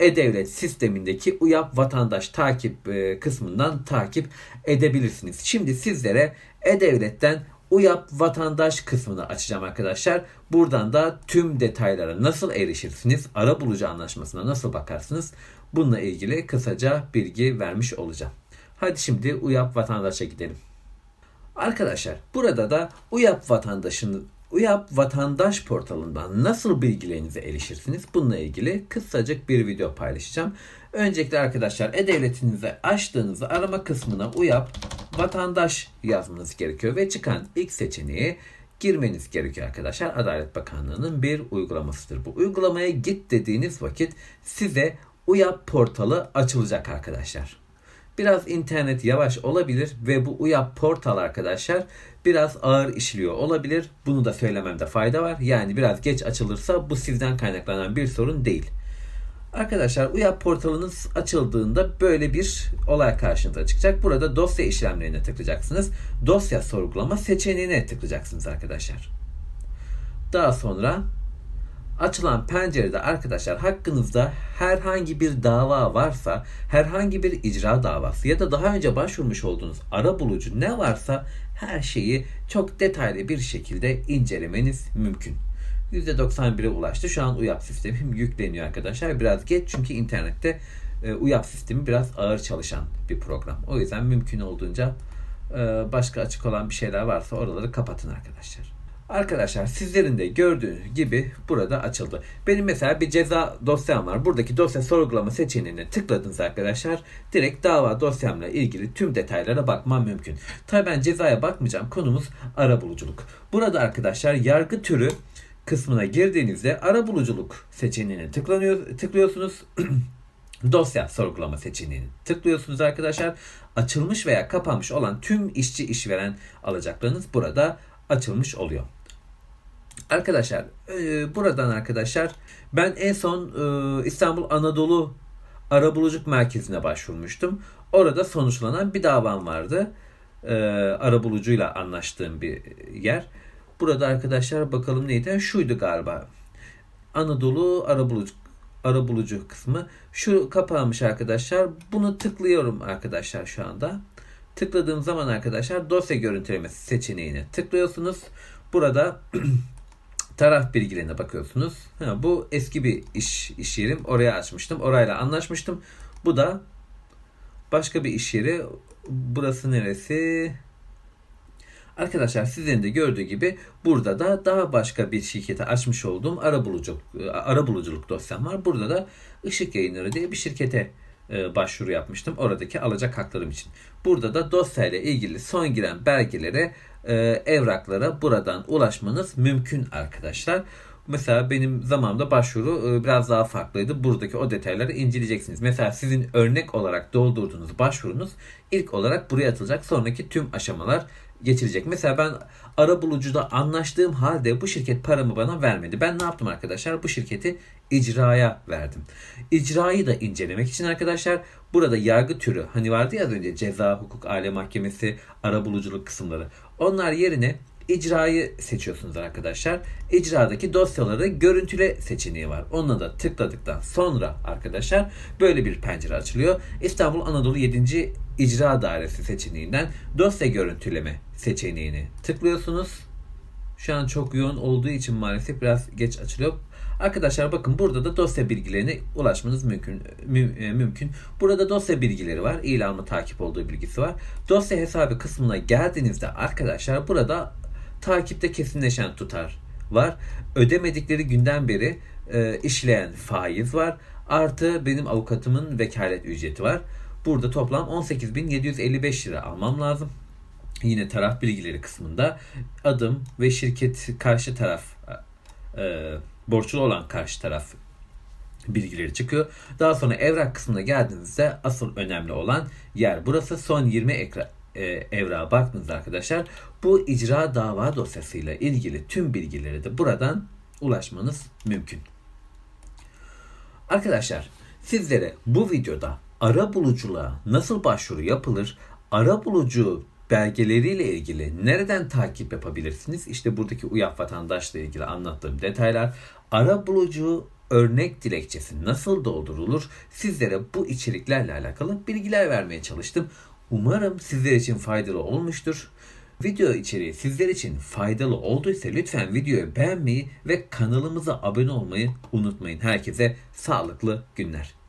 e-devlet sistemindeki UYAP vatandaş takip e, kısmından takip edebilirsiniz. Şimdi sizlere e-devletten UYAP vatandaş kısmını açacağım arkadaşlar. Buradan da tüm detaylara nasıl erişirsiniz, ara bulucu anlaşmasına nasıl bakarsınız bununla ilgili kısaca bilgi vermiş olacağım. Hadi şimdi UYAP vatandaşa gidelim. Arkadaşlar burada da UYAP vatandaşının UYAP vatandaş portalından nasıl bilgilerinize erişirsiniz? Bununla ilgili kısacık bir video paylaşacağım. Öncelikle arkadaşlar e-devletinizi açtığınızda arama kısmına UYAP vatandaş yazmanız gerekiyor ve çıkan ilk seçeneği girmeniz gerekiyor arkadaşlar. Adalet Bakanlığı'nın bir uygulamasıdır. Bu uygulamaya git dediğiniz vakit size UYAP portalı açılacak arkadaşlar. Biraz internet yavaş olabilir ve bu UYAP portal arkadaşlar biraz ağır işliyor olabilir. Bunu da söylememde fayda var. Yani biraz geç açılırsa bu sizden kaynaklanan bir sorun değil. Arkadaşlar UYAP portalınız açıldığında böyle bir olay karşınıza çıkacak. Burada dosya işlemlerine tıklayacaksınız. Dosya sorgulama seçeneğine tıklayacaksınız arkadaşlar. Daha sonra açılan pencerede arkadaşlar hakkınızda herhangi bir dava varsa, herhangi bir icra davası ya da daha önce başvurmuş olduğunuz ara bulucu ne varsa her şeyi çok detaylı bir şekilde incelemeniz mümkün. %91'e ulaştı. Şu an UYAP sistemim yükleniyor arkadaşlar. Biraz geç çünkü internette e, UYAP sistemi biraz ağır çalışan bir program. O yüzden mümkün olduğunca e, başka açık olan bir şeyler varsa oraları kapatın arkadaşlar. Arkadaşlar sizlerin de gördüğünüz gibi burada açıldı. Benim mesela bir ceza dosyam var. Buradaki dosya sorgulama seçeneğine tıkladınız arkadaşlar. Direkt dava dosyamla ilgili tüm detaylara bakmam mümkün. Tabii ben cezaya bakmayacağım. Konumuz arabuluculuk. Burada arkadaşlar yargı türü kısmına girdiğinizde arabuluculuk seçeneğine tıklanıyor, tıklıyorsunuz. dosya sorgulama seçeneğini tıklıyorsunuz arkadaşlar. Açılmış veya kapanmış olan tüm işçi işveren alacaklarınız burada açılmış oluyor. Arkadaşlar e, buradan arkadaşlar ben en son e, İstanbul Anadolu Arabuluculuk Merkezi'ne başvurmuştum. Orada sonuçlanan bir davam vardı. E, arabulucuyla anlaştığım bir yer. Burada arkadaşlar bakalım neydi? Şuydu galiba. Anadolu Arabulucu arabulucu kısmı. Şu kapanmış arkadaşlar. Bunu tıklıyorum arkadaşlar şu anda. Tıkladığım zaman arkadaşlar dosya görüntülemesi seçeneğine tıklıyorsunuz. Burada taraf bilgilerine bakıyorsunuz. Ha, bu eski bir iş, iş yerim. Oraya açmıştım. Orayla anlaşmıştım. Bu da başka bir iş yeri. Burası neresi? Arkadaşlar sizin de gördüğü gibi burada da daha başka bir şirkete açmış olduğum arabuluculuk, arabuluculuk dosyam var. Burada da Işık Yayınları diye bir şirkete e, başvuru yapmıştım. Oradaki alacak haklarım için. Burada da dosyayla ilgili son giren belgelere, e, evraklara buradan ulaşmanız mümkün arkadaşlar. Mesela benim zamanımda başvuru e, biraz daha farklıydı. Buradaki o detayları inceleyeceksiniz. Mesela sizin örnek olarak doldurduğunuz başvurunuz ilk olarak buraya atılacak. Sonraki tüm aşamalar geçirecek. Mesela ben ara bulucuda anlaştığım halde bu şirket paramı bana vermedi. Ben ne yaptım arkadaşlar? Bu şirketi icraya verdim. İcrayı da incelemek için arkadaşlar burada yargı türü hani vardı ya az önce ceza, hukuk, aile mahkemesi, ara buluculuk kısımları. Onlar yerine icrayı seçiyorsunuz arkadaşlar. İcradaki dosyaları görüntüle seçeneği var. Onunla da tıkladıktan sonra arkadaşlar böyle bir pencere açılıyor. İstanbul Anadolu 7. İcra Dairesi seçeneğinden dosya görüntüleme seçeneğini tıklıyorsunuz. Şu an çok yoğun olduğu için maalesef biraz geç açılıyor. Arkadaşlar bakın burada da dosya bilgilerine ulaşmanız mümkün. Mü, e, mümkün. Burada dosya bilgileri var. İlanlı takip olduğu bilgisi var. Dosya hesabı kısmına geldiğinizde arkadaşlar burada takipte kesinleşen tutar var. Ödemedikleri günden beri e, işleyen faiz var. Artı benim avukatımın vekalet ücreti var. Burada toplam 18.755 lira almam lazım. Yine taraf bilgileri kısmında adım ve şirket karşı taraf e, borçlu olan karşı taraf bilgileri çıkıyor. Daha sonra evrak kısmına geldiğinizde asıl önemli olan yer burası. Son 20 ekran e, evrağa baktığınızda arkadaşlar bu icra dava dosyasıyla ilgili tüm bilgileri de buradan ulaşmanız mümkün. Arkadaşlar sizlere bu videoda ara buluculuğa nasıl başvuru yapılır, ara bulucu belgeleriyle ilgili nereden takip yapabilirsiniz? İşte buradaki UYAP vatandaşla ilgili anlattığım detaylar. Ara bulucu örnek dilekçesi nasıl doldurulur sizlere bu içeriklerle alakalı bilgiler vermeye çalıştım. Umarım sizler için faydalı olmuştur. Video içeriği sizler için faydalı olduysa lütfen videoyu beğenmeyi ve kanalımıza abone olmayı unutmayın. Herkese sağlıklı günler.